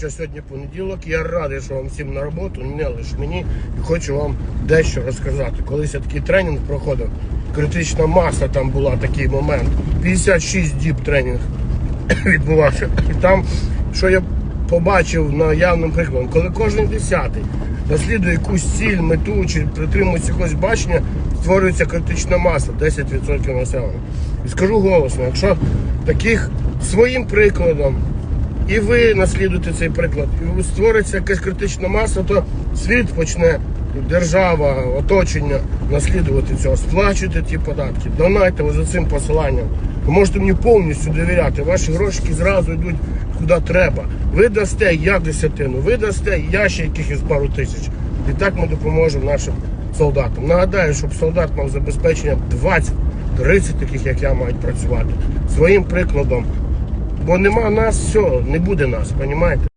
Хоча сьогодні понеділок, я радий, що вам всім на роботу, не лише мені, і хочу вам дещо розказати. Колись я такий тренінг проходив, критична маса там була такий момент. 56 діб тренінг відбувався. І там, що я побачив на явним прикладом, коли кожен десятий наслідує якусь ціль, мету чи притримується якогось бачення, створюється критична маса, 10% населення. І скажу голосно, якщо таких своїм прикладом і ви наслідуєте цей приклад, і створиться якась критична маса, то світ почне, держава, оточення наслідувати цього, сплачуйте ті податки, донайте ви за цим посиланням. Ви можете мені повністю довіряти. Ваші гроші зразу йдуть куди треба. Ви дасте я десятину, ви дасте я ще якихось пару тисяч. І так ми допоможемо нашим солдатам. Нагадаю, щоб солдат мав забезпечення 20-30 таких, як я, мають працювати своїм прикладом. Бо нема нас, все, не буде нас, розумієте?